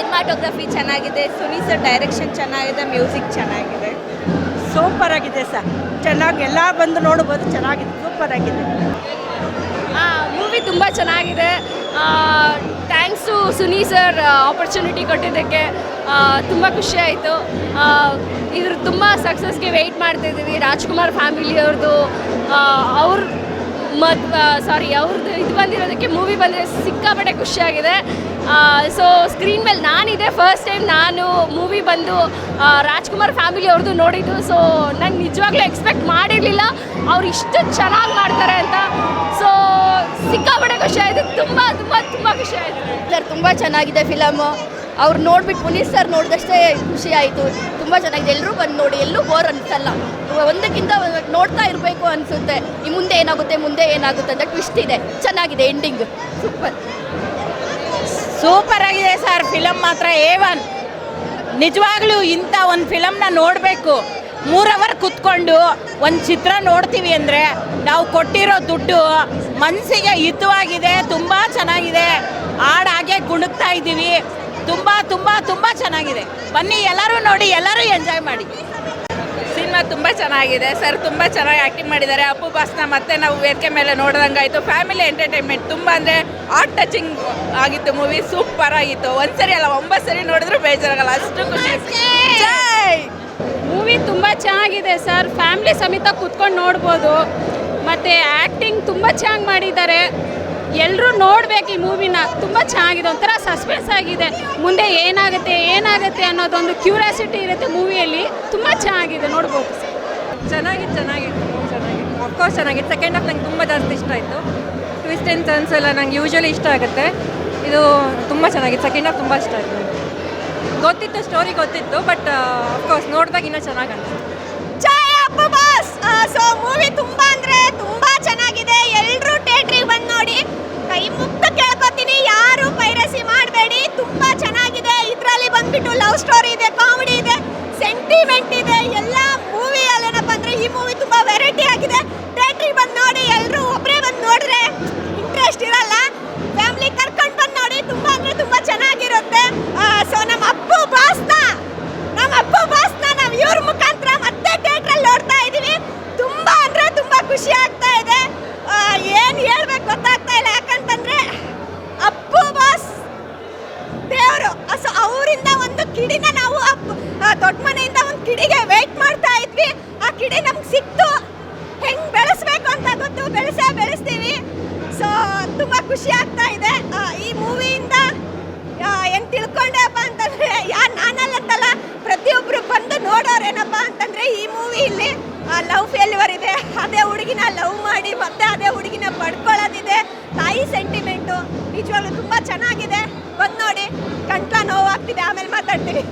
Cinematography ಚೆನ್ನಾಗಿದೆ Suni sir direction ಚೆನ್ನಾಗಿದೆ music ಚೆನ್ನಾಗಿದೆ. ಸೂಪರ್ ಆಗಿದೆ ಸರ್ ಚೆನ್ನಾಗಿ ಎಲ್ಲ ಬಂದು ನೋಡ್ಬೋದು ಚೆನ್ನಾಗಿದೆ ಸೂಪರ್ ಆಗಿದೆ. ಮೂವಿ ತುಂಬ ಚೆನ್ನಾಗಿದೆ. ಥ್ಯಾಂಕ್ಸು ಸುನಿ ಸರ್ ಆಪರ್ಚುನಿಟಿ ಕೊಟ್ಟಿದ್ದಕ್ಕೆ ತುಂಬ ಖುಷಿ ಆಯಿತು. ಇದ್ರ ತುಂಬ ಸಕ್ಸಸ್ಗೆ ವೆಯ್ಟ್ ಮಾಡ್ತಿದ್ದೀವಿ ರಾಜ್ಕುಮಾರ್ ಫ್ಯಾಮಿಲಿಯವ್ರದ್ದು ಅವ್ರ ಮದ್ ಸಾರಿ ಅವ್ರದ್ದು ಇದು ಬಂದಿರೋದಕ್ಕೆ ಮೂವಿ ಬಂದರೆ ಸಿಕ್ಕಾಪಟ್ಟೆ ಖುಷಿಯಾಗಿದೆ. ಸೊ ಸ್ಕ್ರೀನ್ ಮೇಲೆ ನಾನಿದೆ. ಫಸ್ಟ್ ಟೈಮ್ ನಾನು ಮೂವಿ ಬಂದು ರಾಜ್ಕುಮಾರ್ ಫ್ಯಾಮಿಲಿ ಅವ್ರದ್ದು ನೋಡಿದ್ದು. ಸೊ ನಂಗೆ ನಿಜವಾಗ್ಲೂ ಎಕ್ಸ್ಪೆಕ್ಟ್ ಮಾಡಿರಲಿಲ್ಲ. ಅವ್ರು ಇಷ್ಟು ಚೆನ್ನಾಗಿ ಮಾಡ್ತಾರೆ ಅಂತ. ಸೊ ಸಿಕ್ಕಾಪಟ್ಟೆ ಖುಷಿ ಆಯಿತು ತುಂಬ ತುಂಬ ತುಂಬ ಖುಷಿ ಆಯಿತು ಸರ್ ತುಂಬ ಚೆನ್ನಾಗಿದೆ ಫಿಲಮು ಅವ್ರು ನೋಡ್ಬಿಟ್ಟು ಪುನೀತ್ ಸರ್ ನೋಡಿದಷ್ಟೇ ಖುಷಿ ಆಯಿತು. ತುಂಬ ಚೆನ್ನಾಗಿದೆ. ಎಲ್ಲರೂ ಬಂದು ನೋಡಿ, ಎಲ್ಲೂ ಬೋರ್ ಅನ್ಸಲ್ಲ. ಒಂದಕ್ಕಿಂತ ನೋಡ್ತಾ ಇರಬೇಕು ಅನಿಸುತ್ತೆ. ಈ ಮುಂದೆ ಏನಾಗುತ್ತೆ ಮುಂದೆ ಏನಾಗುತ್ತೆ ಅಂತ ಟ್ವಿಸ್ಟ್ ಇದೆ. ಚೆನ್ನಾಗಿದೆ ಎಂಡಿಂಗ್ ಸೂಪರ್ ಸೂಪರ್ ಆಗಿದೆ ಸರ್ ಫಿಲಮ್ ಮಾತ್ರ ಎ ಒನ್ ನಿಜವಾಗ್ಲೂ ಇಂಥ ಒಂದು ಫಿಲಮ್ನ ನೋಡಬೇಕು. ಮೂರು ಅವರ್ ಕುತ್ಕೊಂಡು ಒಂದು ಚಿತ್ರ ನೋಡ್ತೀವಿ ಅಂದರೆ ನಾವು ಕೊಟ್ಟಿರೋ ದುಡ್ಡು ಮನಸ್ಸಿಗೆ ಹಿತವಾಗಿದೆ, ತುಂಬ ಚೆನ್ನಾಗಿದೆ. ಹಾಡಾಗೆ ಗುಣಗ್ತಾ ಇದ್ದೀವಿ. ತುಂಬ ತುಂಬ ತುಂಬ ಚೆನ್ನಾಗಿದೆ. ಬನ್ನಿ ಎಲ್ಲರೂ ನೋಡಿ ಎಲ್ಲರೂ ಎಂಜಾಯ್ ಮಾಡಿ. ಸಿನಿಮಾ ತುಂಬ ಚೆನ್ನಾಗಿದೆ. ಸರ್ ತುಂಬ ಚೆನ್ನಾಗಿ ಆ್ಯಕ್ಟಿಂಗ್ ಮಾಡಿದ್ದಾರೆ. ಅಪ್ಪು ಬಾಸ್ನ ಮತ್ತೆ ನಾವು ವೇದಿಕೆ ಮೇಲೆ ನೋಡ್ದಂಗಾಯಿತು. ಫ್ಯಾಮಿಲಿ ಎಂಟರ್ಟೈನ್ಮೆಂಟ್ ತುಂಬ ಅಂದರೆ ಆರ್ಟ್ ಟಚಿಂಗ್ ಆಗಿತ್ತು ಮೂವಿ ಸೂಪರ್ ಆಗಿತ್ತು. ಒಂದ್ಸರಿ ಅಲ್ಲ ಒಂಬತ್ತು ಸರಿ ನೋಡಿದ್ರು ಬೇಜಾರಾಗಲ್ಲ. ಅಷ್ಟು ಖುಷಿ ಮೂವಿ ತುಂಬ ಚೆನ್ನಾಗಿದೆ ಸರ್. ಫ್ಯಾಮಿಲಿ ಸಮೇತ ಕೂತ್ಕೊಂಡು ನೋಡ್ಬೋದು. ಮತ್ತು ಆ್ಯಕ್ಟಿಂಗ್ ತುಂಬ ಚೆನ್ನಾಗಿ ಮಾಡಿದ್ದಾರೆ. ಎಲ್ಲರೂ ನೋಡ್ಬೇಕು ಈ ಮೂವಿನ. ತುಂಬ ಚೆನ್ನಾಗಿದೆ. ಒಂಥರ ಸಸ್ಪೆನ್ಸ್ ಆಗಿದೆ. ಮುಂದೆ ಏನಾಗುತ್ತೆ ಏನಾಗುತ್ತೆ ಅನ್ನೋದೊಂದು ಕ್ಯೂರಿಯಾಸಿಟಿ ಇರುತ್ತೆ ಮೂವಿಯಲ್ಲಿ. ತುಂಬ ಚೆನ್ನಾಗಿದೆ. ನೋಡ್ಬೋದು. ಚೆನ್ನಾಗಿತ್ತು ಚೆನ್ನಾಗಿತ್ತು ಚೆನ್ನಾಗಿತ್ತು ಅಫ್ಕೋರ್ಸ್ ಚೆನ್ನಾಗಿತ್ತು ಸೆಕೆಂಡ್ ಹಾಫ್ ನಂಗೆ ತುಂಬ ಜಾಸ್ತಿ ಇಷ್ಟ ಆಯಿತು. ಟ್ವಿಸ್ಟ್ ಆ್ಯಂಡ್ ಟರ್ನ್ಸ್ ಎಲ್ಲ ನಂಗೆ ಯೂಶ್ವಲಿ ಇಷ್ಟ ಆಗುತ್ತೆ. ಇದು ತುಂಬ ಚೆನ್ನಾಗಿತ್ತು ಸೆಕೆಂಡ್ ಹಾಫ್ ತುಂಬ ಇಷ್ಟ ಆಯಿತು. ಗೊತ್ತಿತ್ತು ಸ್ಟೋರಿ ಗೊತ್ತಿತ್ತು ಬಟ್ ಅಫ್ಕೋರ್ಸ್ ನೋಡಿದಾಗ ಇನ್ನೂ ಚೆನ್ನಾಗಿ ಅನಿಸ್ತು ಸೆಂಟಿಮೆಂಟ್ ಇದೆ, ಎಲ್ಲ ಮೂವಿ ಅಲ್ಲೇನಪ್ಪ ಅಂದ್ರೆ ಈ ಮೂವಿ ತುಂಬಾ ವೆರೈಟಿ ಆಗಿದೆ. ಥಿಯೇಟ್ರಿಗೆ ಬಂದು ನೋಡಿ ಎಲ್ಲರೂ ಒಬ್ಬರೇ ಬಂದು ನೋಡ್ರೆ ಇಂಟ್ರೆಸ್ಟ್ ಇರಲ್ಲ. ಫ್ಯಾಮಿಲಿ ಕರ್ಕೊಂಡು ಬಂದು ನೋಡಿ, ತುಂಬಾ ಅಂದ್ರೆ ತುಂಬಾ ಚೆನ್ನಾಗಿರುತ್ತೆ. ಸೊ ನಮ್ಮ ಅಪ್ಪು ಬಾಸ್ನ ನಮ್ಮ ಅಪ್ಪು ಬಾಸ್ನ ನಾವು ಇವ್ರ ಮುಖಾಂತರ ಮತ್ತೆ ಥಿಯೇಟ್ರಲ್ಲಿ ನೋಡ್ತಾ ಇದೀವಿ ತುಂಬಾ ಅಂದ್ರೆ ತುಂಬಾ ಖುಷಿ ಆಗ್ತಾ ಇದೆ. ಏನು ಹೇಳ್ಬೇಕು ಗೊತ್ತಾಗ್ತಾ ಇಲ್ಲ. ಯಾಕಂತಂದ್ರೆ ಅಪ್ಪು ಬಾಸ್ ದೇವರು. ಸೊ ಅವರಿಂದ ಒಂದು ಕಿಡಿನ ನಾವು ದೊಡ್ಡ ಮನೆಯಿಂದ ಕಿಡಿಗೆ ವೆಯ್ಟ್ ಮಾಡ್ತಾ ಇದ್ವಿ. ಆ ಕಿಡಿ ನಮ್ಗೆ ಸಿಕ್ತು. ಹೆಂಗ್ ಬೆಳೆಸ್ಬೇಕು ಅಂತ ಗೊತ್ತು. ಬೆಳೆಸೇ, ಬೆಳೆಸ್ತೀವಿ. ಸೊ ತುಂಬಾ ಖುಷಿ ಆಗ್ತಾ ಇದೆ. ಈ ಮೂವಿಯಿಂದ ಹೆಂಗ್ ತಿಳ್ಕೊಂಡೆಪ್ಪ ಅಂತಂದ್ರೆ, ಯಾರು ನಾನಲ್ಲಂತಲ್ಲ ಪ್ರತಿಯೊಬ್ರು ಬಂದು ನೋಡೋರೇನಪ್ಪ ಅಂತಂದ್ರೆ, ಈ ಮೂವಿಯಲ್ಲಿ ಲವ್ ಫೇಲ್ಯೂರ್ ಇದೆ. ಅದೇ ಹುಡುಗಿನ ಲವ್ ಮಾಡಿ, ಮತ್ತೆ ಅದೇ ಹುಡುಗಿನ ಪಡ್ಕೊಳ್ಳೋದಿದೆ. ತಾಯಿ ಸೆಂಟಿಮೆಂಟು ನಿಜವಾಗ್ಲೂ ತುಂಬಾ ಚೆನ್ನಾಗಿದೆ. ಬಂದು ನೋಡಿ ಕಂಟ್ಲ ನೋವಾಗ್ತಿದೆ. ಆಮೇಲೆ ಮಾತಾಡ್ತೀನಿ.